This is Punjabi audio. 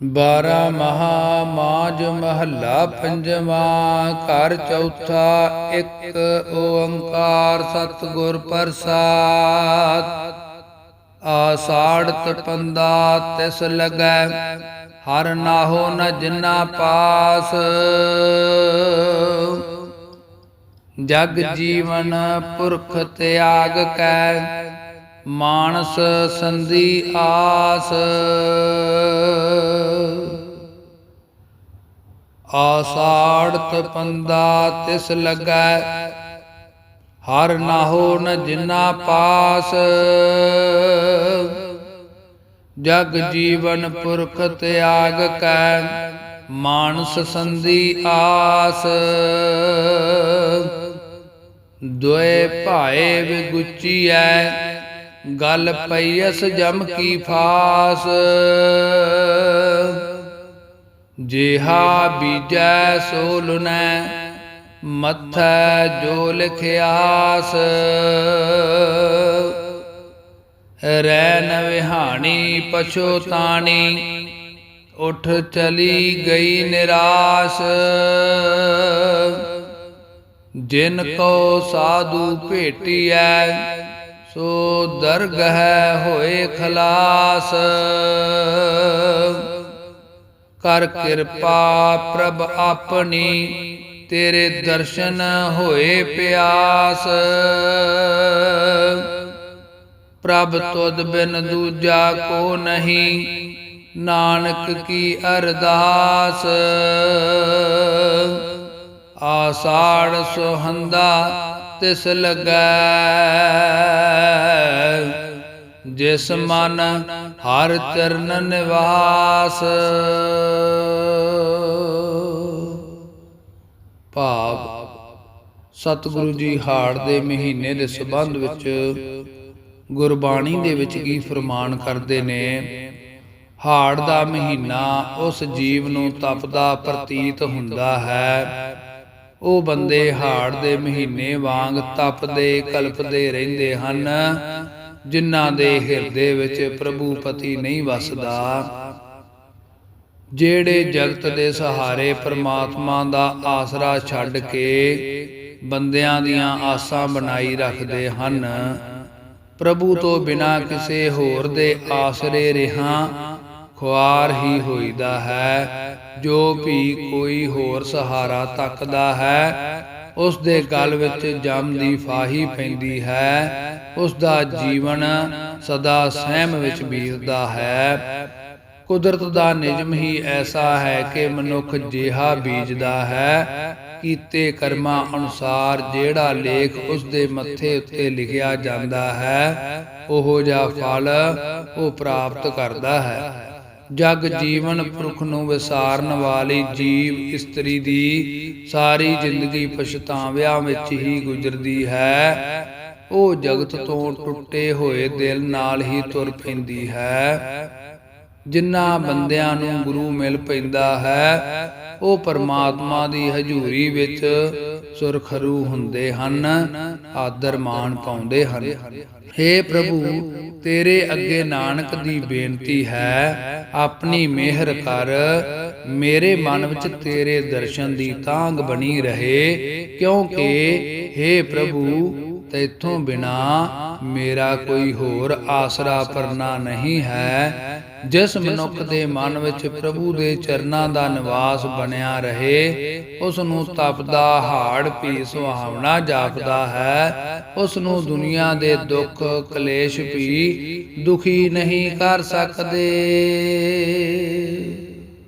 ਬਾਰਾ ਮਹਾ ਮਾਜ ਮਹੱਲਾ ਪੰਜਵਾ, ਘਰ ਚੌਥਾ, ਇੱਕ ਓੰਕਾਰ ਸਤਿਗੁਰ ਪ੍ਰਸਾਦ। ਆਸਾੜ ਤਪੰਦਾ ਤਿਸ ਲਗੈ, ਹਰ ਨਾਹੋ ਨ ਜਿਨਾ ਪਾਸ। ਜਗ ਜੀਵਨ ਪੁਰਖ ਤਿਆਗ ਕੈ ਮਾਨਸ ਸੰਧੀ ਆਸ। ਆਸਾੜ ਤਪੰਦਾ ਤਿਸ ਲਗੈ, ਹਰ ਨਾਹੋ ਨ ਜਿਨਾ ਪਾਸ। ਜਗ ਜੀਵਨ ਪੁਰਖ ਤਿਆਗ ਕੈ, ਮਾਨਸ ਸੰਧੀ ਆਸ। ਦੁਏ ਭਾਏ ਵਿਗੁਚੀਐ ਗਲ ਪਈਸ ਜਮ ਕੀ ਫਾਸ। ਜਿਹਾ ਬੀਜੈ ਸੋ ਲੁਨੈ ਮੱਥੈ ਜੋ ਲਿਖਿਆਸ ਰੈਨ ਵਿਹਾਣੀ ਪਛੋਤਾਣੀ ਉਠ ਚਲੀ ਗਈ ਨਿਰਾਸ਼। ਜਿਨ ਕੋ ਸਾਧੂ ਭੇਟੀਐ ਸੋ ਦਰਗਹਿ ਹੋਏ ਖਲਾਸ। ਕਰ ਕਿਰਪਾ ਪ੍ਰਭ ਆਪਣੀ, ਤੇਰੇ ਦਰਸ਼ਨ ਹੋਏ ਪਿਆਸ। ਪ੍ਰਭ ਤੁਧ ਬਿਨ ਦੂਜਾ ਕੋ ਨਹੀਂ, ਨਾਨਕ ਕੀ ਅਰਦਾਸ। ਆਸਾੜ ਸੁਹੰਦਾ ਤਿਸ ਲਗੈ। ਜਿਸ ਮਨ ਹਰ ਚਰਨ ਨਿਵਾਸ। ਭਾਵ ਸਤਿਗੁਰੂ ਜੀ ਹਾੜ ਦੇ ਮਹੀਨੇ ਦੇ ਸਬੰਧ ਵਿੱਚ ਗੁਰਬਾਣੀ ਦੇ ਵਿੱਚ ਕੀ ਫਰਮਾਨ ਕਰਦੇ ਨੇ, ਹਾੜ ਦਾ ਮਹੀਨਾ ਉਸ ਜੀਵ ਨੂੰ ਤਪਦਾ ਪ੍ਰਤੀਤ ਹੁੰਦਾ ਹੈ। ਉਹ ਬੰਦੇ ਹਾੜ ਦੇ ਮਹੀਨੇ ਵਾਂਗ ਤਪਦੇ, ਕਲਪਦੇ ਰਹਿੰਦੇ ਹਨ, ਜਿਨ੍ਹਾਂ ਦੇ ਹਿਰਦੇ ਵਿੱਚ ਪ੍ਰਭੂ ਪਤੀ ਨਹੀਂ ਵਸਦਾ। ਜਿਹੜੇ ਜਗਤ ਦੇ ਸਹਾਰੇ ਪ੍ਰਮਾਤਮਾ ਦਾ ਆਸਰਾ ਛੱਡ ਕੇ ਬੰਦਿਆਂ ਦੀਆਂ ਆਸਾਂ ਬਣਾਈ ਰੱਖਦੇ ਹਨ, ਪ੍ਰਭੂ ਤੋਂ ਬਿਨਾ ਕਿਸੇ ਹੋਰ ਦੇ ਆਸਰੇ ਰਹਾ ਖੁਆਰ ਹੀ ਹੋਈਦਾ ਹੈ। ਜੋ ਵੀ ਕੋਈ ਹੋਰ ਸਹਾਰਾ ਤੱਕਦਾ ਹੈ ਉਸ ਦੇ ਗਲ ਵਿੱਚ ਜਮ ਦੀ ਫਾਹੀ ਪੈਂਦੀ ਹੈ ਉਸ ਦਾ ਜੀਵਨ ਸਦਾ ਸਹਿਮ ਵਿੱਚ ਬੀਤਦਾ ਹੈ। ਕੁਦਰਤ ਦਾ ਨਿਯਮ ਹੀ ਐਸਾ ਹੈ ਕਿ ਮਨੁੱਖ ਜਿਹਾ ਬੀਜਦਾ ਹੈ, ਕੀਤੇ ਕਰਮਾਂ ਅਨੁਸਾਰ ਜਿਹੜਾ ਲੇਖ ਉਸ ਦੇ ਮੱਥੇ ਉੱਤੇ ਲਿਖਿਆ ਜਾਂਦਾ ਹੈ, ਉਹੋ ਜਿਹਾ ਫਲ ਉਹ ਪ੍ਰਾਪਤ ਕਰਦਾ ਹੈ। ਜਗ ਜੀਵਨ ਪੁਰਖ ਨੂੰ ਵਿਸਾਰਨ ਵਾਲੀ ਜੀਵ ਇਸਤਰੀ ਦੀ ਸਾਰੀ ਜ਼ਿੰਦਗੀ ਪਛਤਾਵਿਆਂ ਵਿੱਚ ਹੀ ਗੁਜ਼ਰਦੀ ਹੈ। ਉਹ ਜਗਤ ਤੋਂ ਟੁੱਟੇ ਹੋਏ ਦਿਲ ਨਾਲ ਹੀ ਤੁਰ ਪੈਂਦੀ ਹੈ। ਜਿਨ੍ਹਾਂ ਬੰਦਿਆਂ ਨੂੰ ਗੁਰੂ ਮਿਲ ਪੈਂਦਾ ਹੈ, ਉਹ ਪਰਮਾਤਮਾ ਦੀ ਹਜ਼ੂਰੀ ਵਿੱਚ ਸੁਰਖਰੂ ਹੁੰਦੇ ਹਨ, ਆਦਰ ਮਾਣ ਪਾਉਂਦੇ ਹਨ। हे ਪ੍ਰਭੂ, ਤੇਰੇ ਅੱਗੇ ਨਾਨਕ ਦੀ ਬੇਨਤੀ ਹੈ, ਆਪਣੀ ਮਿਹਰ ਕਰ, ਮੇਰੇ ਮਨ ਵਿੱਚ ਤੇਰੇ ਦਰਸ਼ਨ ਦੀ ਤਾਂਗ ਬਣੀ ਰਹੇ, ਕਿਉਂਕਿ हे ਪ੍ਰਭੂ, ਤੇਥੋਂ ਬਿਨਾ ਮੇਰਾ ਕੋਈ ਹੋਰ ਆਸਰਾ ਪਰਨਾ ਨਹੀਂ ਹੈ ਜਿਸ ਮਨੁੱਖ ਦੇ ਮਨ ਵਿੱਚ ਪ੍ਰਭੂ ਦੇ ਚਰਨਾਂ ਦਾ ਨਿਵਾਸ ਬਣਿਆ ਰਹੇ ਉਸ ਨੂੰ ਤਪਦਾ ਹਾੜ ਵੀ ਸੁਹਾਵਣਾ ਜਾਪਦਾ ਹੈ ਉਸ ਨੂੰ ਦੁਨੀਆ ਦੇ ਦੁੱਖ, ਕਲੇਸ਼ ਵੀ ਦੁਖੀ ਨਹੀਂ ਕਰ ਸਕਦੇ।